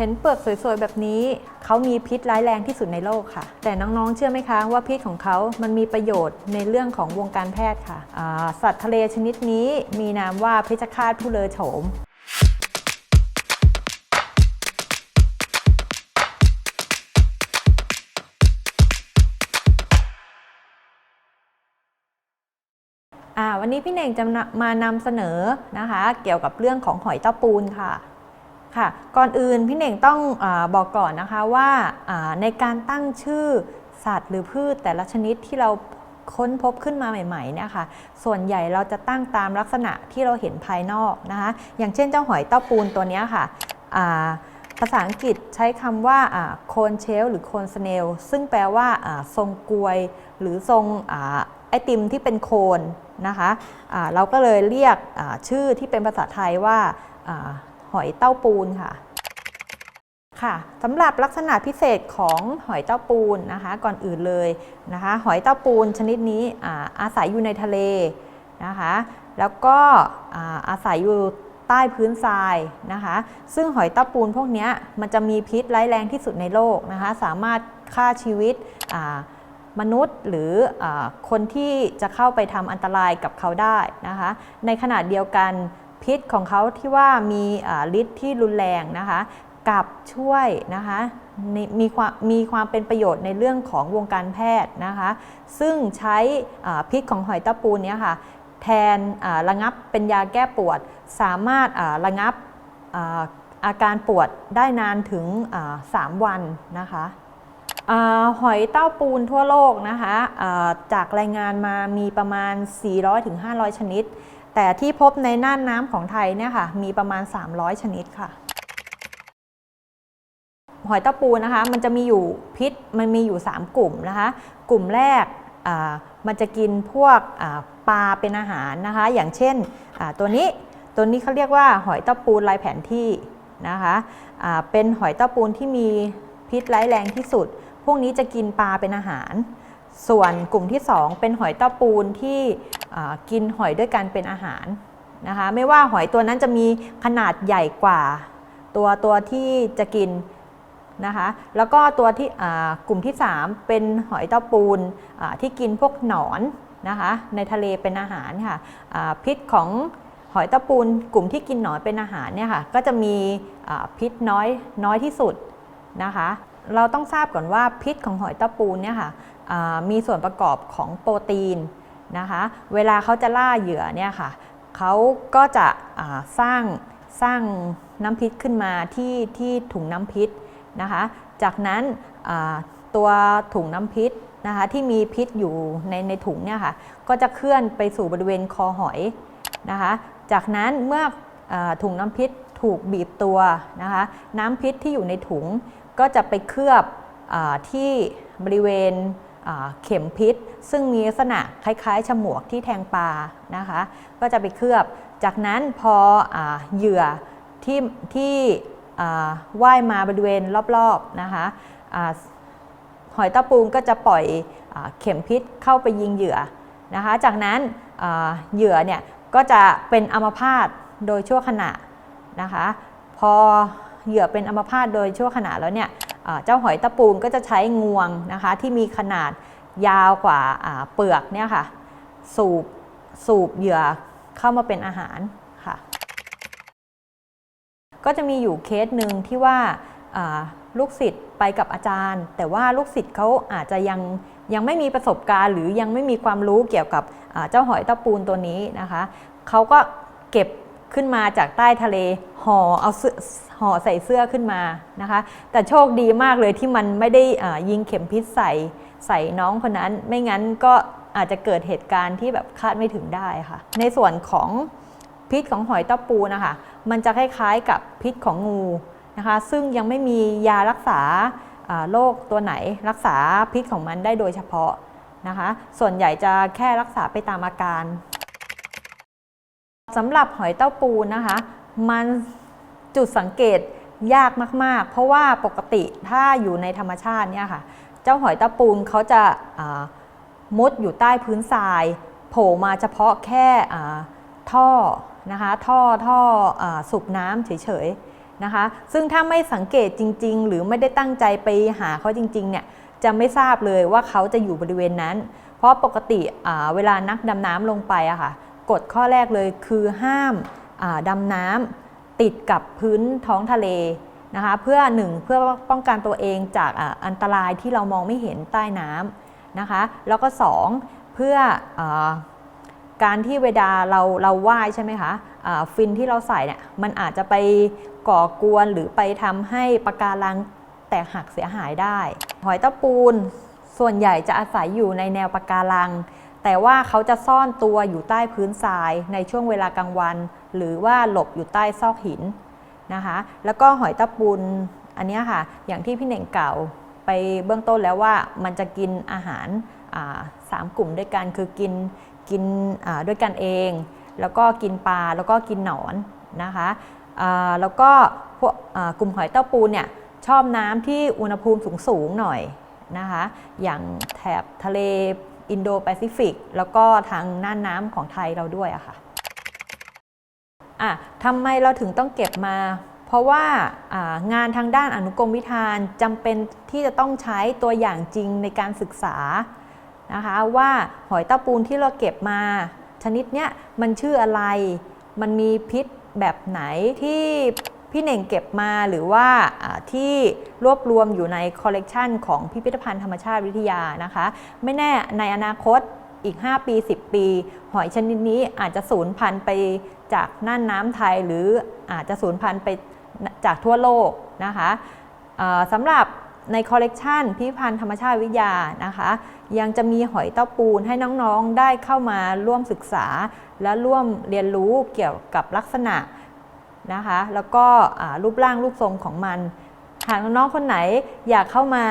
เห็นเปลือกสวยๆ แบบนี้ เขามีพิษร้ายแรงที่สุดในโลกค่ะ แต่น้องๆ เชื่อไหมคะว่าพิษของเขามันมีประโยชน์ในเรื่องของวงการแพทย์ค่ะ สัตว์ทะเลชนิดนี้มีนามว่าเพชฌฆาตผู้เลอโฉมวันนี้พี่เน่งจะมานำเสนอนะคะ เกี่ยวกับเรื่องของหอยเต้าปูนค่ะ ค่ะ ก่อนอื่นพี่เน่งต้องอบอกก่อนนะคะว่าในการตั้งชื่อสัตว์หรือพืชแต่ละชนิดที่เราค้นพบขึ้นมาใหม่ๆเนี่ยค่ะ ส่วนใหญ่เราจะตั้งตามลักษณะที่เราเห็นภายนอกนะคะ อย่างเช่นเจ้าหอยเต้าปูนตัวนี้ค่ะภาษาอังกฤษใช้คำว่าโคนเชลหรือโคนสเนล ซึ่งแปลว่าทรงกลวย หรือทรงอไอติมที่เป็นโคนนะคะะเราก็เลยเรียกชื่อที่เป็นภาษาไทยว่า หอยเต้าปูนค่ะค่ะสำหรับลักษณะพิเศษของหอยเต้าปูนนะคะ ก่อนอื่นเลยนะคะ หอยเต้าปูนชนิดนี้อาอาศัยอยู่ในทะเลนะคะ แล้วก็อาอาศัยอยู่ใต้พื้นทรายนะคะ ซึ่งหอยเต้าปูนพวกนี้มันจะมีพิษร้ายแรงที่สุดในโลกนะคะ สามารถฆ่าชีวิตมนุษย์หรืออคนที่จะเข้าไปทำอันตรายกับเขาได้นะคะ ในขณะเดียวกัน พิษของเขาที่ว่ามีฤทธิ์ที่รุนแรงนะคะกับช่วยนะคะมีความมีความเป็นประโยชน์ในเรื่องของวงการแพทย์นะคะ ซึ่งใช้พิษของหอยตะปูนเนี้ยค่ะแทนระงับเป็นยาแก้ปวด สามารถระงับอาการปวดได้นานถึง 3 วันนะคะอหอยเต้าปูนทั่วโลกนะคะจากรายงานมามีประมาณ 400-500 ชนิด แต่ที่พบในน่านน้ำของไทยเนี่ยค่ะมีประมาณ 300 ชนิดค่ะหอยเต้าปูนะคะมันจะมีอยู่พิษมันมีอยู่ 3 กลุ่มนะคะ กลุ่มแรกมันจะกินพวกปลาเป็นอาหารนะคะ อย่างเช่นตัวนี้ตัวนี้เขาเรียกว่าหอยเต้าปูลายแผนที่นะคะเป็นหอยเต้าปูนที่มีพิษร้ายแรงที่สุด พวกนี้จะกินปลาเป็นอาหาร ส่วนกลุ่มที่ 2 เป็นหอยเต้าปูนที่ กินหอยด้วยกันเป็นอาหารนะคะไม่ว่าหอยตัวนั้นจะมีขนาดใหญ่กว่า ตัวตัวที่จะกินนะคะแล้วก็ตัวที่กลุ่มที่ 3 เป็นหอยเต้าปูนที่กินพวกหนอนนะคะในทะเลเป็นอาหารค่ะพิษของหอยเต้าปูนกลุ่มที่กินหนอนเป็นอาหารเนี่ยค่ะก็จะมีพิษน้อยน้อยที่สุดนะคะเราต้องทราบก่อนว่าพิษของหอยเต้าปูนเนี่ยค่ะมีส่วนประกอบของโปรตีน นะคะ เวลาเขาจะล่าเหยื่อเนี่ยค่ะเขาก็จะสร้างสร้างน้ำพิษขึ้นมาที่ที่ถุงน้ำพิษนะคะ จากนั้นตัวถุงน้ำพิษนะคะที่มีพิษอยู่ในในถุงเนี่ยค่ะก็จะเคลื่อนไปสู่บริเวณคอหอยนะคะ จากนั้นเมื่ออถุงน้ำพิษถูกบีบตัวนะคะน้ำพิษที่อยู่ในถุงก็จะไปเคลือบอที่บริเวณ เข็มพิษ ซึ่งมีลักษณะคล้ายๆ ฉมวกที่แทงปลานะคะ ก็จะไปเคลือบ จากนั้นพออเหยื่อที่ที่ว่ายมาบริเวณรอบๆนะคะหอยตะปูงก็จะปล่อยอเข็มพิษเข้าไปยิงเหยื่อนะคะ จากนั้นเหยื่อเนี่ยก็จะเป็นอัมพาตโดยชั่วขณะนะคะ พอเหยื่อเป็นอัมพาตโดยชั่วขณะแล้วเนี่ย เจ้าหอยตะปูนก็จะใช้งวงนะคะที่มีขนาดยาวกว่าเปลือกเนี่ยค่ะสูบสูบเหยื่อเข้ามาเป็นอาหารค่ะ ก็จะมีอยู่เคสหนึ่งที่ว่าลูกศิษย์ไปกับอาจารย์ แต่ว่าลูกศิษย์เขาอาจจะยังยังไม่มีประสบการณ์ หรือยังไม่มีความรู้เกี่ยวกับเจ้าหอยตะปูนตัวนี้นะคะเขาก็เก็บ ขึ้นมาจากใต้ทะเลห่อเอาห่อใส่เสื้อขึ้นมานะคะ แต่โชคดีมากเลยที่มันไม่ได้ยิงเข็มพิษใส่ใส่น้องคนนั้น ไม่งั้นก็อาจจะเกิดเหตุการณ์ที่แบบคาดไม่ถึงได้ค่ะ ในส่วนของพิษของหอยเต้าปูนะคะ มันจะคล้ายๆกับพิษของงูนะคะ ซึ่งยังไม่มียารักษาโรคตัวไหนรักษาพิษของมันได้โดยเฉพาะนะคะ ส่วนใหญ่จะแค่รักษาไปตามอาการ สำหรับหอยเต้าปูนะคะ มันจุดสังเกตยากมาก ๆ เพราะว่าปกติถ้าอยู่ในธรรมชาติเนี่ยค่ะ เจ้าหอยเต้าปูนเขาจะมุดอยู่ใต้พื้นทราย โผล่มาเฉพาะแค่ท่อนะคะ ท่อท่ออสูบน้ำเฉย ๆ นะคะ ซึ่งถ้าไม่สังเกตจริง ๆ หรือไม่ได้ตั้งใจไปหาเขาจริง ๆ เนี่ย จะไม่ทราบเลยว่าเขาจะอยู่บริเวณนั้น เพราะปกติเวลานักดำน้ำลงไปอะค่ะ กฎข้อแรกเลยคือห้ามดำน้ำติดกับพื้นท้องทะเลนะคะเพื่อหนึ่งเพื่อป้องกันตัวเองจากอ,อันตรายที่เรามองไม่เห็นใต้น้ำนะคะแล้วก็สองเพื่ออการที่เวลาเราเราว่ายใช่ไหมคะอ่าฟินที่เราใส่เนี่ยมันอาจจะไปก่อกวนหรือไปทำให้ปะการังแตกหักเสียหายได้ หอยเต้าปูนส่วนใหญ่จะอาศัยอยู่ในแนวปะการัง แต่ว่าเขาจะซ่อนตัวอยู่ใต้พื้นทรายในช่วงเวลากลางวัน หรือว่าหลบอยู่ใต้ซอกหินนะคะ แล้วก็หอยต้าปูนอันนี้ค่ะ อย่างที่พี่เน่งเก่าไปเบื้องต้นแล้วว่ามันจะกินอาหารสามกลุ่มด้วยกันคือกินกินด้วยกันเอง แล้วก็กินปลาแล้วก็กินหนอนนะคะแล้วก็พวกกลุ่มหอยเต้าปูนเนี่ยชอบน้ำที่อุณหภูมิสูงๆหน่อยนะคะ อย่างแถบทะเล อินโดแปซิฟิกแล้วก็ทางน่านน้ำของไทยเราด้วยอะค่ะอะทำไมเราถึงต้องเก็บมา เพราะว่างานทางด้านอนุกรมวิธานจำเป็นที่จะต้องใช้ตัวอย่างจริงในการศึกษานะคะว่าหอยเต้าปูนที่เราเก็บมา ชนิดเนี้ยมันชื่ออะไร มันมีพิษแบบไหนที่ พี่เน่งเก็บมาหรือว่าที่รวบรวมอยู่ในคอลเลกชันของพิพิธภัณฑ์ธรรมชาติวิทยานะคะ ไม่แน่ในอนาคตอีก 5 ปี 10 ปี หอยชนิดนี้อาจจะสูญพันธุ์ไปจากน่านน้ำไทย หรืออาจจะสูญพันธุ์ไปจากทั่วโลกนะคะสำหรับในคอลเลกชันพิพิธภัณฑ์ธรรมชาติวิทยานะคะ ยังจะมีหอยเต้าปูนให้น้องๆได้เข้ามาร่วมศึกษา และร่วมเรียนรู้เกี่ยวกับลักษณะ นะคะ แล้วก็รูปร่างรูปทรงของมันหากน้องๆคนไหนอยากเข้ามา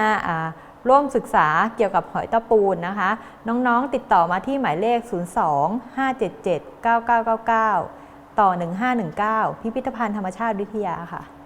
ร่วมศึกษาเกี่ยวกับหอยตะปูนนะคะ น้องๆติดต่อมาที่หมายเลข 02 577 9999 ต่อ 1519 พิพิธภัณฑ์ธรรมชาติวิทยาค่ะ